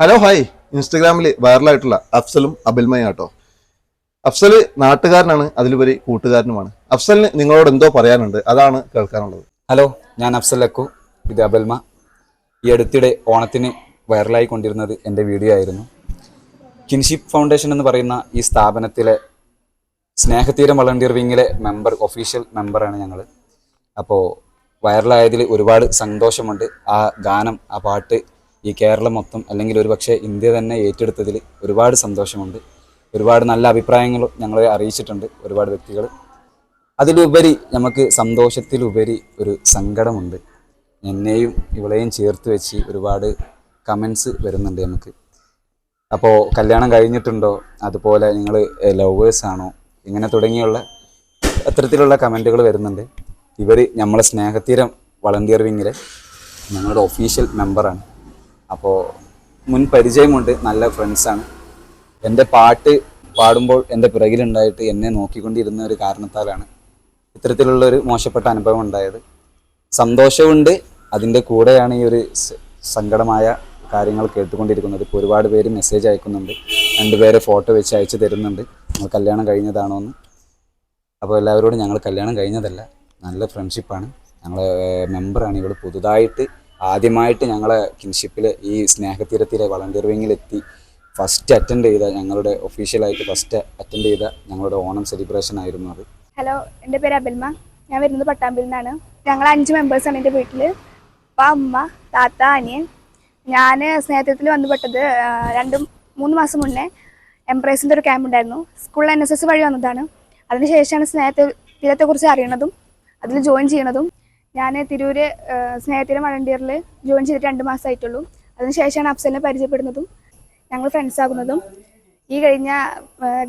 Hello hi ഇൻസ്റ്റഗ്രാമിൽ വൈറലായിട്ടുള്ള അഫ്സലും അബിൽമയും ആട്ടോ. അഫ്സൽ നാട്ടുകാരനാണ് അതിലുപരി കൂട്ടുകാരനുമാണ്. അഫ്സലിന് നിങ്ങളോട് എന്തോ പറയാനുണ്ട് അതാണ് കേൾക്കാനുള്ളത്. ഹലോ ഞാൻ അഫ്സൽ അക്കു ഇത് അബൽമ. ഈ അടുത്തിടെ ഓണത്തിന് വൈറലായി കൊണ്ടിരുന്നത് എന്റെ വീഡിയോ ആയിരുന്നു. കിൻഷിപ്പ് ഫൗണ്ടേഷൻ എന്ന് പറയുന്ന ഈ സ്ഥാപനത്തിലെ സ്നേഹതീരം വളണ്ടിയർ വിങ്ങിലെ മെമ്പർ ഒഫീഷ്യൽ മെമ്പറാണ് ഞങ്ങൾ അപ്പോൾ വൈറലായതിൽ ഒരുപാട് സന്തോഷമുണ്ട്. ആ ഗാനം ആ പാട്ട് ഈ കേരളം മൊത്തം അല്ലെങ്കിൽ ഒരുപക്ഷെ ഇന്ത്യ തന്നെ ഏറ്റെടുത്തതിൽ ഒരുപാട് സന്തോഷമുണ്ട്. ഒരുപാട് നല്ല അഭിപ്രായങ്ങളും ഞങ്ങളെ അറിയിച്ചിട്ടുണ്ട് ഒരുപാട് വ്യക്തികൾ. അതിലുപരി നമുക്ക് സന്തോഷത്തിലുപരി ഒരു സങ്കടമുണ്ട്. എന്നെയും ഇവളെയും ചേർത്ത് വെച്ച് ഒരുപാട് കമൻസ് വരുന്നുണ്ട് നമുക്ക്. അപ്പോൾ കല്യാണം കഴിഞ്ഞിട്ടുണ്ടോ? അതുപോലെ നിങ്ങൾ ലവേഴ്സ് ആണോ? ഇങ്ങനെ തുടങ്ങിയുള്ള അത്തരത്തിലുള്ള കമന്റുകൾ വരുന്നുണ്ട്. ഇവർ നമ്മളെ സ്നേഹത്തീരം വളണ്ടിയർ വിങ്ങിലെ ഞങ്ങളുടെ ഒഫീഷ്യൽ മെമ്പറാണ് അപ്പോൾ മുൻ പരിചയമുണ്ട് നല്ല ഫ്രണ്ട്സാണ് എന്റെ പാട്ട് പാടുമ്പോൾ എന്റെ പിറകിലുണ്ടായിട്ട് എന്നെ നോക്കിക്കൊണ്ടിരുന്ന ഒരു കാരണത്താലാണ് ഇത്തരത്തിലുള്ള ഒരു മോശപ്പെട്ട അനുഭവം ഉണ്ടായത്. സന്തോഷമുണ്ട്. അതിന്റെ കൂടെയാണ് ഈ ഒരു സങ്കടമായ കാര്യങ്ങൾ കേട്ടുകൊണ്ടിരിക്കുന്നത്. ഇപ്പോൾ ഒരുപാട് പേര് മെസ്സേജ് അയക്കുന്നുണ്ട്. രണ്ടുപേരെ ഫോട്ടോ വെച്ച് അയച്ചു തരുന്നുണ്ട്. നിങ്ങൾ കല്യാണം കഴിഞ്ഞതാണോ എന്ന്. അപ്പോൾ എല്ലാവരോടും ഞങ്ങൾ കല്യാണം കഴിഞ്ഞതല്ല. നല്ല ഫ്രണ്ട്ഷിപ്പാണ് ഞങ്ങൾ മെമ്പറാണ് ഇവൾ പുതുതായിട്ട് ആദ്യമായിട്ട് ഞങ്ങളെ കിൻഷിപ്പിൽ ഈ സ്നേഹതീരത്തിലെ വളണ്ടിയർ വിങ്ങിലെത്തി ഫസ്റ്റ് അറ്റൻഡ് ചെയ്ത ഞങ്ങളുടെ ഒഫീഷ്യലായിട്ട് ഫസ്റ്റ് അറ്റൻഡ് ചെയ്ത ഞങ്ങളുടെ ഓണം സെലിബ്രേഷൻ ആയിരുന്നു അത്. ഹലോ എന്റെ പേര് അബിൽമ. ഞാൻ വരുന്നത് പട്ടാമ്പിൽ നിന്നാണ്. ഞങ്ങൾ അഞ്ച് മെമ്പേഴ്സാണ് എന്റെ വീട്ടിൽ അപ്പ അമ്മ താത്ത അനിയൻ. ഞാൻ സ്നേഹത്തിൽ വന്നുപെട്ടത് രണ്ടും മൂന്ന് മാസം മുന്നേ എംപ്രൈസിന്റെ ഒരു ക്യാമ്പ് ഉണ്ടായിരുന്നു. സ്കൂളിൽ എൻ എസ് എസ് വഴി വന്നതാണ്. അതിനുശേഷമാണ് സ്നേഹത്തിലത്തെക്കുറിച്ച് അറിയണതും അതിൽ ജോയിൻ ചെയ്യണതും. ഞാൻ തിരൂര് സ്നേഹത്തിന് വളണ്ടിയറിൽ ജോയിൻ ചെയ്തിട്ട് രണ്ട് മാസമായിട്ടുള്ളൂ അതിനുശേഷമാണ് അഫ്സലിനെ പരിചയപ്പെടുന്നതും ഞങ്ങൾ ഫ്രണ്ട്സ് ആകുന്നതും. ഈ കഴിഞ്ഞ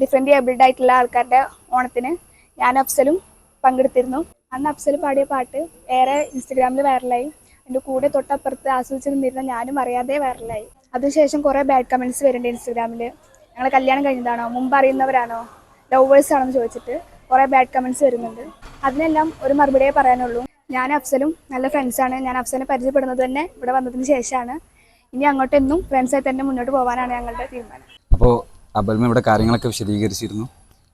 ഡിഫറെന്റ് ഏബിൾഡ് ആയിട്ടുള്ള ആൾക്കാരുടെ ഓണത്തിന് ഞാൻ അഫ്സലും പങ്കെടുത്തിരുന്നു. അന്ന് അഫ്സൽ പാടിയ പാട്ട് ഏറെ ഇൻസ്റ്റഗ്രാമിൽ വൈറലായി. എന്റെ കൂടെ തൊട്ടപ്പുറത്ത് ആസ്വദിച്ച് നിന്നിരുന്ന ഞാനും അറിയാതെ വൈറലായി. അതിനുശേഷം കുറേ ബാഡ് കമന്റ്സ് വരുന്നുണ്ട് ഇൻസ്റ്റഗ്രാമിൽ ഞങ്ങൾ കല്യാണം കഴിഞ്ഞതാണോ? മുമ്പ് അറിയുന്നവരാണോ? ലവേഴ്സ് ആണോ എന്ന് ചോദിച്ചിട്ട് കുറേ ബാഡ് കമന്റ്സ് വരുന്നുണ്ട്. അതിനെല്ലാം ഒരു മറുപടിയേ പറയാനുള്ളൂ. ഞാൻ അഫ്സലും നല്ല ഫ്രണ്ട്സാണ് ഞാൻ അഫ്സലിനെ പരിചയപ്പെടുന്നത് തന്നെ ഇവിടെ വന്നതിന് ശേഷമാണ്. ഇനി അങ്ങോട്ടെന്നും ഫ്രണ്ട്സായി തന്നെ മുന്നോട്ട് പോകാനാണ് ഞങ്ങളുടെ തീരുമാനം. അപ്പോൾ അബൽമ ഇവിടെ കാര്യങ്ങളൊക്കെ വിശദീകരിച്ചിരുന്നു.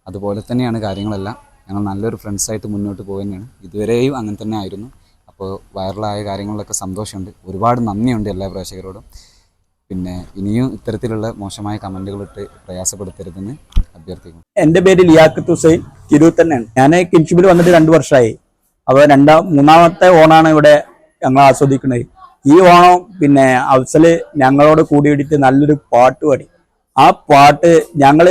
അതുപോലെ തന്നെയാണ് കാര്യങ്ങളെല്ലാം. ഞങ്ങൾ നല്ലൊരു ഫ്രണ്ട്സായിട്ട് മുന്നോട്ട് പോകുന്നതാണ് ഇതുവരെയും അങ്ങനെ തന്നെ ആയിരുന്നു. അപ്പോൾ വൈറലായ കാര്യങ്ങളിലൊക്കെ സന്തോഷമുണ്ട്. ഒരുപാട് നന്ദിയുണ്ട് എല്ലാ പ്രേക്ഷകരോടും. പിന്നെ ഇനിയും ഇത്തരത്തിലുള്ള മോശമായ കമന്റുകളിട്ട് പ്രയാസപ്പെടുത്തരുതെന്ന് അഭ്യർത്ഥിക്കുന്നു. എന്റെ പേര് ലിയാഖത്ത് ഹുസൈൻ. തിരൂർ തന്നെയാണ്. ഞാൻ കിൻഷിപ്പിൽ വന്നിട്ട് രണ്ട് വർഷമായി അപ്പോൾ രണ്ടാം മൂന്നാമത്തെ ഓണാണ് ഇവിടെ ഞങ്ങൾ ആസ്വദിക്കുന്നത്. ഈ ഓണം പിന്നെ അവസൽ ഞങ്ങളോട് കൂടിയിട്ട് നല്ലൊരു പാട്ട് പാടി. ആ പാട്ട് ഞങ്ങൾ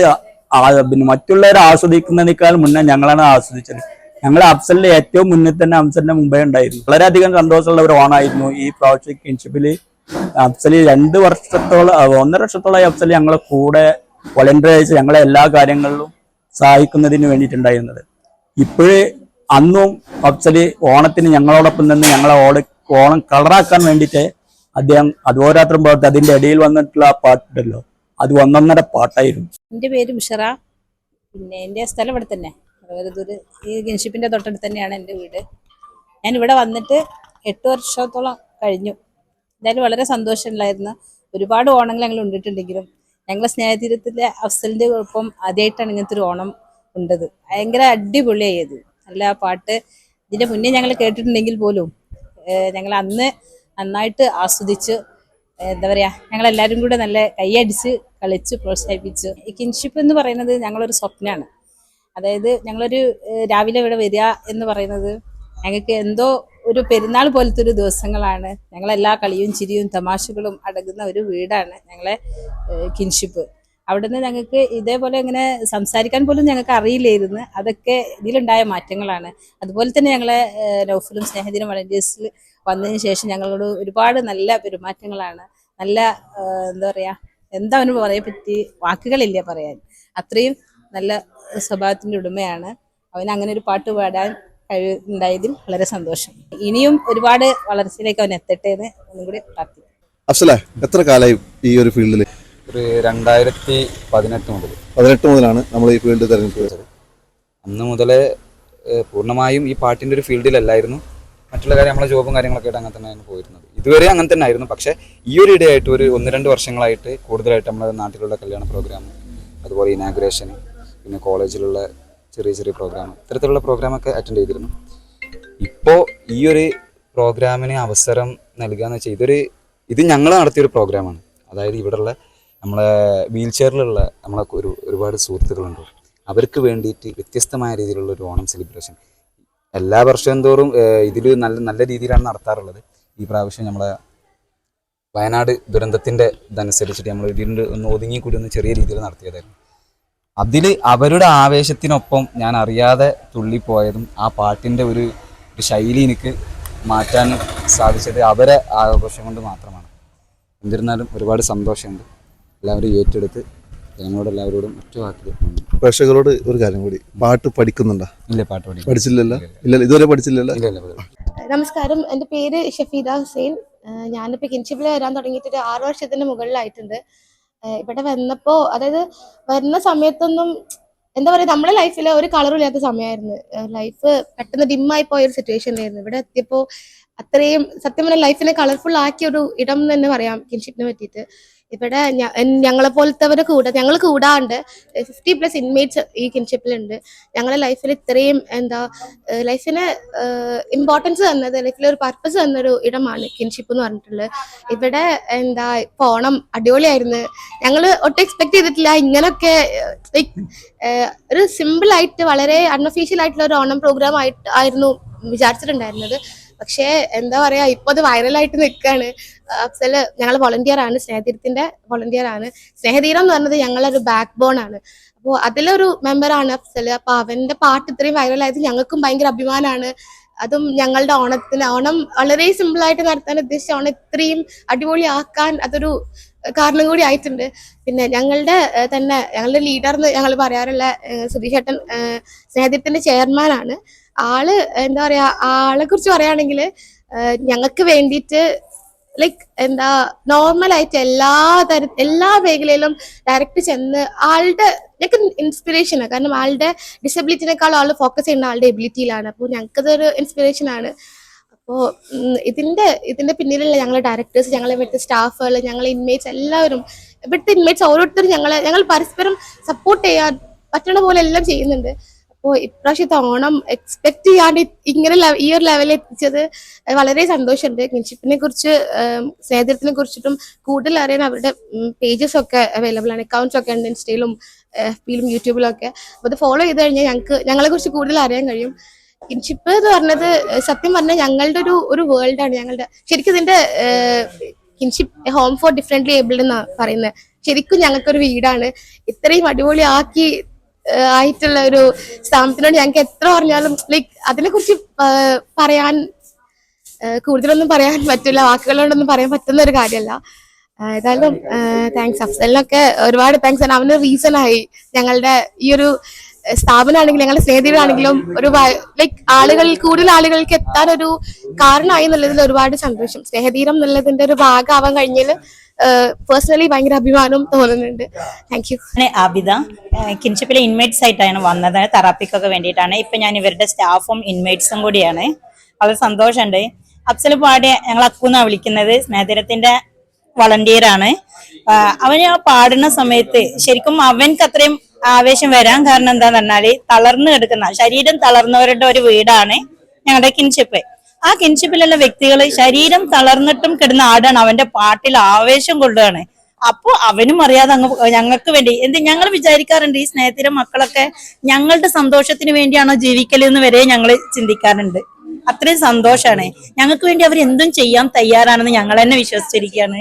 പിന്നെ മറ്റുള്ളവരെ ആസ്വദിക്കുന്നതിനേക്കാൾ മുന്നേ ഞങ്ങളാണ് ആസ്വദിച്ചത്. ഞങ്ങൾ അഫ്സലിന്റെ ഏറ്റവും മുന്നിൽ തന്നെ അഫ്സലിന്റെ മുമ്പേ ഉണ്ടായിരുന്നു. വളരെയധികം സന്തോഷമുള്ള ഒരു ഓണായിരുന്നു ഈ പ്രാവശ്യം കിൻഷിപ്പിൽ അഫ്സലി രണ്ട് വർഷത്തോളം ഒന്നര വർഷത്തോളമായി അഫ്സൽ ഞങ്ങളെ കൂടെ വളണ്ടിയറൈസ് ഞങ്ങളെ എല്ലാ കാര്യങ്ങളിലും സഹായിക്കുന്നതിന് വേണ്ടിയിട്ടുണ്ടായിരുന്നത്. ഇപ്പോഴേ അന്നും അഫ്സലി ഓണത്തിന് ഞങ്ങളോടൊപ്പം നിന്ന് ഞങ്ങളെ ഓട ഓണം കളറാക്കാൻ വേണ്ടിയിട്ട് അദ്ദേഹം അധോരാത്രം പാട്ട് അതിന്റെ ഇടയിൽ വന്നിട്ടുള്ള ആ പാട്ടുണ്ടല്ലോ അത് ഒന്നൊന്നര പാട്ടായിരുന്നു. എന്റെ പേര് ഉഷറ. പിന്നെ എന്റെ സ്ഥലം ഇവിടെ തന്നെ. ഈ ഗിൻഷിപ്പിന്റെ തൊട്ടടുത്ത് തന്നെയാണ് എന്റെ വീട്. ഞാൻ ഇവിടെ വന്നിട്ട് എട്ട് വർഷത്തോളം കഴിഞ്ഞു. എന്തായാലും വളരെ സന്തോഷമുണ്ടായിരുന്നു. ഒരുപാട് ഓണങ്ങൾ ഞങ്ങൾ ഉണ്ടിട്ടുണ്ടെങ്കിലും ഞങ്ങൾ സ്നേഹതീരത്തിലെ അഫ്സലിന്റെ ഒപ്പം ആദ്യമായിട്ടാണ് ഇങ്ങനത്തെ ഒരു ഓണം ഉണ്ടത്. ഭയങ്കര അടിപൊളിയായത് നല്ല പാട്ട്. ഇതിന്റെ മുന്നേ ഞങ്ങൾ കേട്ടിട്ടുണ്ടെങ്കിൽ പോലും ഞങ്ങൾ അന്ന് നന്നായിട്ട് ആസ്വദിച്ച് എന്താ പറയാ ഞങ്ങൾ എല്ലാവരും കൂടെ നല്ല കൈയടിച്ച് കളിച്ച് പ്രോത്സാഹിപ്പിച്ചു. ഈ കിൻഷിപ്പ് എന്ന് പറയുന്നത് ഞങ്ങളൊരു സ്വപ്നമാണ് അതായത് ഞങ്ങളൊരു രാവിലെ ഇവിടെ വരിക എന്ന് പറയുന്നത് ഞങ്ങൾക്ക് എന്തോ ഒരു പെരുന്നാൾ പോലത്തെ ഒരു ദിവസങ്ങളാണ്. ഞങ്ങളെല്ലാ കളിയും ചിരിയും തമാശകളും അടങ്ങുന്ന ഒരു വീടാണ് ഞങ്ങളെ കിൻഷിപ്പ് അവിടുന്ന് ഞങ്ങൾക്ക് ഇതേപോലെ ഇങ്ങനെ സംസാരിക്കാൻ പോലും ഞങ്ങൾക്ക് അറിയില്ലായിരുന്നു. അതൊക്കെ ഇതിലുണ്ടായ മാറ്റങ്ങളാണ്. അതുപോലെ തന്നെ ഞങ്ങളെ നൗഫിലും സ്നേഹദിനം വളണ്ടിയേഴ്സിൽ വന്നതിന് ശേഷം ഞങ്ങളോട് ഒരുപാട് നല്ല പെരുമാറ്റങ്ങളാണ്. നല്ല എന്താ പറയുക എന്താ അവന് പറയാൻ പറ്റി വാക്കുകളില്ല പറയാൻ. അത്രയും നല്ല സ്വഭാവത്തിന്റെ ഉടമയാണ്. അവൻ അങ്ങനെ ഒരു പാട്ട് പാടാൻ കഴിവുണ്ടായതിൽ വളരെ സന്തോഷം. ഇനിയും ഒരുപാട് വളർച്ചയിലേക്ക് അവൻ എത്തട്ടെ എന്ന് ഒന്നും കൂടി പ്രാർത്ഥിക്കുന്നു. അഫ്സല എത്ര കാലമായി ഈ ഒരു ഫീൽഡിൽ ഒരു രണ്ടായിരത്തി പതിനെട്ട് മുതൽ. പതിനെട്ട് മുതലാണ് നമ്മൾ ഈ ഫീൽഡ് തിരഞ്ഞെടുത്തത് അന്ന് മുതലേ പൂർണമായും ഈ പാട്ടിന്റെ ഒരു ഫീൽഡിലല്ലായിരുന്നു. മറ്റുള്ള കാര്യം നമ്മളെ ജോബും കാര്യങ്ങളൊക്കെ ആയിട്ട് അങ്ങനെ തന്നെയാണ് പോയിരുന്നത്. ഇതുവരെ അങ്ങനെ തന്നെ ആയിരുന്നു പക്ഷേ ഈ ഒരു ഇടയായിട്ട് ഒരു ഒന്ന് രണ്ട് വർഷങ്ങളായിട്ട് കൂടുതലായിട്ട് നമ്മുടെ നാട്ടിലുള്ള കല്യാണ പ്രോഗ്രാം അതുപോലെ ഇനാഗുറേഷൻ പിന്നെ കോളേജിലുള്ള ചെറിയ ചെറിയ പ്രോഗ്രാം ഇത്തരത്തിലുള്ള പ്രോഗ്രാമൊക്കെ അറ്റൻഡ് ചെയ്തിരുന്നു. ഇപ്പോൾ ഈ ഒരു പ്രോഗ്രാമിന് അവസരം നൽകുക എന്ന് വെച്ചാൽ ഇതൊരു ഇത് ഞങ്ങൾ നടത്തിയൊരു പ്രോഗ്രാമാണ്. അതായത് ഇവിടെയുള്ള നമ്മളെ വീൽ ചെയറിലുള്ള നമ്മളെ ഒരു ഒരുപാട് സുഹൃത്തുക്കളുണ്ട്. അവർക്ക് വേണ്ടിയിട്ട് വ്യത്യസ്തമായ രീതിയിലുള്ള ഒരു ഓണം സെലിബ്രേഷൻ എല്ലാ വർഷവും തോറും ഇതിൽ നല്ല നല്ല രീതിയിലാണ് നടത്താറുള്ളത്. ഈ പ്രാവശ്യം നമ്മളെ വയനാട് ദുരന്തത്തിന്റെ ഇതനുസരിച്ചിട്ട് നമ്മൾ ഇതിന്റെ ഒന്ന് ഒതുങ്ങിക്കൂടി ഒന്ന് ചെറിയ രീതിയിൽ നടത്തിയതായിരുന്നു. അതിൽ അവരുടെ ആവേശത്തിനൊപ്പം ഞാൻ അറിയാതെ തുള്ളിപ്പോയതും ആ പാട്ടിന്റെ ഒരു ശൈലി എനിക്ക് മാറ്റാൻ സാധിച്ചത് അവരെ ആഘോഷം കൊണ്ട് മാത്രമാണ്. എന്നിരുന്നാലും ഒരുപാട് സന്തോഷമുണ്ട്. എല്ലാവരും ഏറ്റെടുത്ത് ജനങ്ങളോട് എല്ലാവരോടും ഒറ്റ വാക്കിൽ പ്രേക്ഷകരോട് ഒരു കാര്യം കൂടി. പാട്ട് പഠിക്കുന്നുണ്ടോ? ഇല്ല പാട്ട് പഠിക്കും പഠിച്ചില്ലല്ലോ? ഇല്ല ഇതുവരെ പഠിച്ചില്ലല്ലോ? നമസ്കാരം. എന്റെ പേര് ഷഫീദ ഹുസൈൻ. ഞാനിപ്പോ ഞാനിപ്പോൾ കിൻഷിപ്പിൽ വരാൻ തുടങ്ങിയിട്ട് ഒരു ആറ് വർഷത്തിന് മുകളിലായിട്ടുണ്ട്. ഇവിടെ വന്നപ്പോൾ അതായത് വരുന്ന സമയത്തൊന്നും എന്താ പറയുക നമ്മുടെ ലൈഫിൽ ഒരു കളറും ഇല്ലാത്ത സമയമായിരുന്നു. ലൈഫ് പെട്ടെന്ന് ഡിമ്മായി പോയ ഒരു സിറ്റുവേഷനിലായിരുന്നു ഇവിടെ എത്തിയപ്പോൾ അത്രയും സത്യം പറഞ്ഞാൽ ലൈഫിനെ കളർഫുൾ ആക്കിയ ഒരു ഇടം എന്ന് തന്നെ പറയാം കിൻഷിപ്പിനെ പറ്റിയിട്ട്. ഇവിടെ ഞങ്ങളെ പോലത്തെവരെ കൂടെ ഞങ്ങൾ കൂടാണ്ട് ഫിഫ്റ്റി പ്ലസ് ഇൻമേറ്റ്സ് ഈ കിൻഷിപ്പിലുണ്ട് ഞങ്ങളെ ലൈഫിൽ ഇത്രയും എന്താ ലൈഫിന് ഇമ്പോർട്ടൻസ് തന്നത് ലൈഫിൽ ഒരു പർപ്പസ് തന്നൊരു ഇടമാണ് കിൻഷിപ്പ് എന്ന് പറഞ്ഞിട്ടുള്ളത്. ഇവിടെ എന്താ പോണം അടിപൊളിയായിരുന്നു. ഞങ്ങൾ ഒട്ടും എക്സ്പെക്ട് ചെയ്തിട്ടില്ല. ഇങ്ങനൊക്കെ ഒരു സിമ്പിൾ ആയിട്ട് വളരെ അൺഒഫീഷ്യൽ ആയിട്ടുള്ള ഒരു ഓണം പ്രോഗ്രാം ആയിട്ട് ആയിരുന്നു വിചാരിച്ചിട്ടുണ്ടായിരുന്നത്. പക്ഷേ എന്താ പറയാ ഇപ്പൊ അത് വൈറലായിട്ട് നിൽക്കുകയാണ് അഫ്സൽ ഞങ്ങൾ വോളണ്ടിയർ ആണ് സ്നേഹതീരത്തിന്റെ വോളണ്ടിയർ ആണ്. സ്നേഹതീരം എന്ന് പറഞ്ഞത് ഞങ്ങളൊരു ബാക്ക് ബോൺ ആണ്. അപ്പോൾ അതിലൊരു മെമ്പറാണ് അഫ്സൽ. അപ്പൊ അവന്റെ പാട്ട് ഇത്രയും വൈറലായത് ഞങ്ങൾക്കും ഭയങ്കര അഭിമാനമാണ് അതും ഞങ്ങളുടെ ഓണത്തിന് ഓണം വളരെ സിമ്പിൾ ആയിട്ട് നടത്താൻ ഉദ്ദേശിച്ച ഓണം ഇത്രയും അടിപൊളിയാക്കാൻ അതൊരു കാരണം കൂടി ആയിട്ടുണ്ട്. പിന്നെ ഞങ്ങളുടെ തന്നെ ഞങ്ങളുടെ ലീഡർ എന്ന് ഞങ്ങൾ പറയാറുള്ള സുധീഷേട്ടൻ സ്നേഹത്തിന്റെ ചെയർമാനാണ് ആൾ എന്താ പറയാ ആളെ കുറിച്ച് പറയുകയാണെങ്കിൽ ഞങ്ങൾക്ക് വേണ്ടിയിട്ട് ലൈക്ക് എന്താ നോർമൽ ആയിട്ട് എല്ലാ തര എല്ലാ മേഖലയിലും ഡയറക്റ്റ് ചെന്ന് ആളുടെ ഞങ്ങൾക്ക് ഇൻസ്പിറേഷനാണ് കാരണം ആളുടെ ഡിസബിലിറ്റിനേക്കാളും ആൾ ഫോക്കസ് ചെയ്യുന്ന ആളുടെ എബിലിറ്റിയിലാണ് അപ്പോൾ ഞങ്ങൾക്കതൊരു ഇൻസ്പിറേഷൻ ആണ്. അപ്പോൾ ഇതിന്റെ ഇതിന്റെ പിന്നിലുള്ള ഞങ്ങളെ ഡയറക്ടേഴ്സ് ഞങ്ങളെ ഇവിടുത്തെ സ്റ്റാഫുകൾ ഞങ്ങളെ ഇൻമേറ്റ്സ് എല്ലാവരും ഇവിടുത്തെ ഇൻമേറ്റ്സ് ഓരോരുത്തരും ഞങ്ങളെ ഞങ്ങൾ പരസ്പരം സപ്പോർട്ട് ചെയ്യാൻ പറ്റണ പോലെ എല്ലാം ചെയ്യുന്നുണ്ട്. അപ്പോൾ ഇപ്രാവശ്യത്തെ ഓണം എക്സ്പെക്ട് ചെയ്യാണ്ട് ഇങ്ങനെ ഈ ഒരു ലെവലിൽ എത്തിച്ചത് വളരെ സന്തോഷമുണ്ട്. കിൻഷിപ്പിനെ കുറിച്ച് സ്നേഹത്തിനെ കുറിച്ചിട്ടും കൂടുതൽ അറിയാൻ അവരുടെ പേജസ് ഒക്കെ അവൈലബിൾ ആണ്. അക്കൗണ്ട്സ് ഒക്കെ ഉണ്ട് ഇൻസ്റ്റയിലും എഫ് പിയിലും യൂട്യൂബിലും ഒക്കെ. അപ്പോൾ അത് ഫോളോ ചെയ്ത് കഴിഞ്ഞാൽ ഞങ്ങൾക്ക് ഞങ്ങളെ കുറിച്ച് കൂടുതൽ അറിയാൻ കഴിയും. കിൻഷിപ്പ് എന്ന് പറഞ്ഞത് സത്യം പറഞ്ഞാൽ ഞങ്ങളുടെ ഒരു ഒരു വേൾഡ് ആണ്. ഞങ്ങളുടെ ശരിക്കും ഇതിന്റെ Kinship home for differently abled എന്നാണ് പറയുന്നത് ശരിക്കും ഞങ്ങൾക്കൊരു വീടാണ്. ഇത്രയും അടിപൊളിയാക്കി ആയിട്ടുള്ള ഒരു സ്ഥാപനത്തിനോട് ഞങ്ങൾക്ക് എത്ര പറഞ്ഞാലും ലൈക്ക് അതിനെ കുറിച്ച് പറയാൻ കൂടുതലൊന്നും പറയാൻ പറ്റില്ല വാക്കുകളോടൊന്നും പറയാൻ പറ്റുന്ന ഒരു കാര്യമല്ല ഏതായാലും താങ്ക്സ് അഫ്സലിനൊക്കെ ഒരുപാട് താങ്ക്സ് ആണ് അവന് റീസൺ ആയി ഞങ്ങളുടെ ഈ ഒരു സ്ഥാപനമാണെങ്കിലും ഞങ്ങളുടെ സ്നേഹിതരാണെങ്കിലും ഒരു ലൈക്ക് ആളുകൾ കൂടുതൽ ആളുകൾക്ക് എത്താൻ ഒരു കാരണമായി എന്നുള്ളതിൽ ഒരുപാട് സന്തോഷം. സ്നേഹതീരം എന്നുള്ളതിന്റെ ഒരു ഭാഗമാവാൻ കഴിഞ്ഞതിൽ പേഴ്സണലി ഭയങ്കര അഭിമാനം തോന്നുന്നുണ്ട്. താങ്ക് യു അബിത ആബിദ കിൻഷിപ്പിലെ ഇൻമേറ്റ്സ് ആയിട്ടാണ് വന്നത്. തെറാപ്പിക്കൊക്കെ വേണ്ടിയിട്ടാണ്. ഇപ്പൊ ഞാൻ ഇവരുടെ സ്റ്റാഫും ഇൻമേറ്റ്സും കൂടിയാണ്. വളരെ സന്തോഷമുണ്ട്. അഫ്സൽ പാടിയ ഞങ്ങൾ അക്കുന്നാ വിളിക്കുന്നത്. സ്നേഹതീരത്തിന്റെ വളണ്ടിയർ ആണ്. അവന് ആ പാടുന്ന സമയത്ത് ശരിക്കും അവൻക്ക് അത്രയും ആവേശം വരാൻ കാരണം എന്താന്ന് പറഞ്ഞാൽ തളർന്നു കിടക്കുന്ന ശരീരം തളർന്നവരുടെ ഒരു വീടാണ് ഞങ്ങളുടെ കിൻഷിപ്പ്. ആ കിൻഷിപ്പിലുള്ള വ്യക്തികൾ ശരീരം തളർന്നിട്ടും കിടന്ന ആടാണ് അവന്റെ പാട്ടിൽ ആവേശം കൊള്ളുകയാണ്. അപ്പൊ അവനും അറിയാതെ അങ്ങ് ഞങ്ങൾക്ക് വേണ്ടി എന്ത് ഞങ്ങൾ വിചാരിക്കാറുണ്ട് ഈ സ്നേഹത്തിലെ മക്കളൊക്കെ ഞങ്ങളുടെ സന്തോഷത്തിന് വേണ്ടിയാണോ ജീവിക്കലെന്ന് വരെ ഞങ്ങൾ ചിന്തിക്കാറുണ്ട്. അത്രയും സന്തോഷമാണ് ഞങ്ങൾക്ക് വേണ്ടി അവർ എന്തും ചെയ്യാൻ തയ്യാറാണെന്ന് ഞങ്ങൾ തന്നെ വിശ്വസിച്ചിരിക്കുകയാണ്.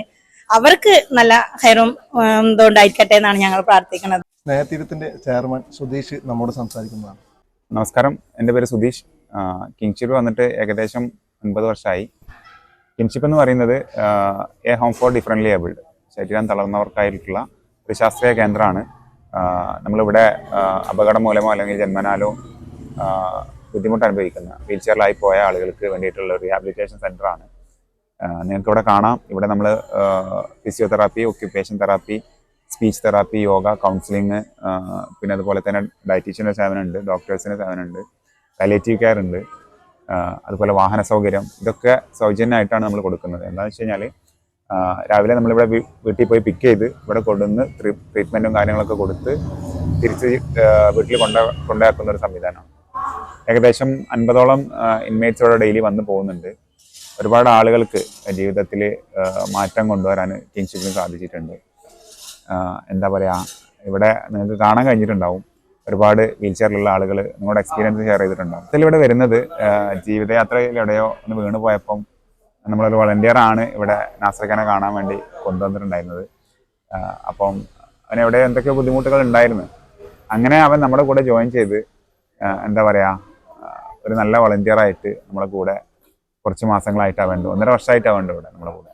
അവർക്ക് നല്ല ഹൈറും എന്തോ ഉണ്ടായിരിക്കട്ടെ എന്നാണ് ഞങ്ങൾ പ്രാർത്ഥിക്കുന്നത്. സ്നേഹതീരത്തിന്റെ ചെയർമാൻ സുധീഷ് നമ്മോട് സംസാരിക്കുന്നതാണ്. നമസ്കാരം. എന്റെ പേര് സുധീഷ്. കിങ്ഷിപ്പ് വന്നിട്ട് ഏകദേശം ഒൻപത് വർഷമായി കിങ്ഷിപ്പ് എന്ന് പറയുന്നത് a home for differently abled. ശരീരം തളർന്നവർക്കായിട്ടുള്ള ഒരു ശാസ്ത്രീയ കേന്ദ്രമാണ്. നമ്മളിവിടെ അപകടം മൂലമോ അല്ലെങ്കിൽ ജന്മനാലോ ബുദ്ധിമുട്ട് അനുഭവിക്കുന്ന വീൽ ചെയറിലായി പോയ ആളുകൾക്ക് വേണ്ടിയിട്ടുള്ള ഒരു റിഹാബിലിറ്റേഷൻ സെന്ററാണ് നിങ്ങൾക്ക് ഇവിടെ കാണാം. ഇവിടെ നമ്മൾ physiotherapy occupation therapy speech therapy yoga counselling പിന്നെ അതുപോലെ തന്നെ ഡയറ്റീഷ്യന്റെ സേവനമുണ്ട് ഡോക്ടേഴ്സിന്റെ സേവനമുണ്ട് പാലിയേറ്റീവ് കെയർ ഉണ്ട് അതുപോലെ വാഹന സൗകര്യം ഇതൊക്കെ സൗജന്യമായിട്ടാണ് നമ്മൾ കൊടുക്കുന്നത്. എന്താണെന്ന് വെച്ച് കഴിഞ്ഞാൽ രാവിലെ നമ്മളിവിടെ വീട്ടിൽ പോയി പിക്ക് ചെയ്ത് ഇവിടെ കൊണ്ടുവന്ന് ട്രീറ്റ്മെന്റും കാര്യങ്ങളൊക്കെ കൊടുത്ത് തിരിച്ച് വീട്ടിൽ കൊണ്ട കൊണ്ടാക്കുന്ന ഒരു സംവിധാനമാണ്. ഏകദേശം അൻപതോളം ഇൻമേറ്റ്സ് ഇവിടെ ഡെയിലി വന്ന് പോകുന്നുണ്ട്. ഒരുപാട് ആളുകൾക്ക് ജീവിതത്തിൽ മാറ്റം കൊണ്ടുവരാൻ കിങ്ഷിപ്പിന് സാധിച്ചിട്ടുണ്ട്. എന്താ പറയുക ഇവിടെ നിങ്ങൾക്ക് കാണാൻ കഴിഞ്ഞിട്ടുണ്ടാവും. ഒരുപാട് വീൽ ചെയറിലുള്ള ആളുകൾ നിങ്ങളുടെ എക്സ്പീരിയൻസ് ഷെയർ ചെയ്തിട്ടുണ്ടാവും. ഇതിലിവിടെ വരുന്നത് ആ, ജീവിതയാത്രയിലെവിടെയോ ഒന്ന് വീണ് പോയപ്പം നമ്മളൊരു വളണ്ടിയർ ആണ് ഇവിടെ നാസർഖാനെ കാണാൻ വേണ്ടി കൊണ്ടുവന്നിട്ടുണ്ടായിരുന്നത്. അപ്പം അവന് എവിടെ എന്തൊക്കെയോ ബുദ്ധിമുട്ടുകൾ ഉണ്ടായിരുന്നു. അങ്ങനെ അവൻ നമ്മുടെ കൂടെ ജോയിൻ ചെയ്ത് എന്താ പറയുക ഒരു നല്ല വളണ്ടിയറായിട്ട് നമ്മുടെ കൂടെ കുറച്ച് മാസങ്ങളായിട്ടാണ് വേണ്ടത്. ഒന്നര വർഷമായിട്ടാണ് വേണ്ടത് ഇവിടെ നമ്മുടെ കൂടെ.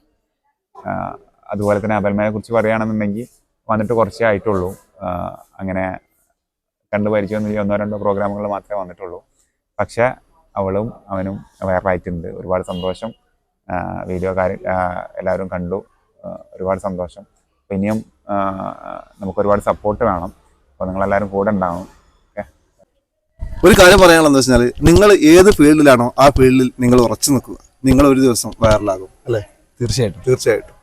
അതുപോലെ തന്നെ അപൽമയെ കുറിച്ച് പറയുകയാണെന്നുണ്ടെങ്കിൽ വന്നിട്ട് കുറച്ചേ ആയിട്ടുള്ളൂ. അങ്ങനെ കണ്ടു പരിചയമൊന്നും ഒന്നോ രണ്ടോ പ്രോഗ്രാമുകൾ മാത്രമേ വന്നിട്ടുള്ളൂ. പക്ഷേ അവളും അവനും വൈറലായിട്ടുണ്ട് ഒരുപാട് സന്തോഷം. വീഡിയോ കാര്യം എല്ലാവരും കണ്ടു. ഒരുപാട് സന്തോഷം. പിന്നെയും ഇനിയും നമുക്ക് ഒരുപാട് സപ്പോർട്ട് വേണം. അപ്പോൾ നിങ്ങളെല്ലാവരും കൂടെ ഉണ്ടാവും ഒരു കാര്യം പറയാനുള്ളത് എന്ന് വെച്ചാൽ നിങ്ങൾ ഏത് ഫീൽഡിലാണോ ആ ഫീൽഡിൽ നിങ്ങൾ ഉറച്ചു നിൽക്കുക. നിങ്ങൾ ഒരു ദിവസം വൈറലാകും അല്ലേ? തീർച്ചയായിട്ടും. തീർച്ചയായിട്ടും.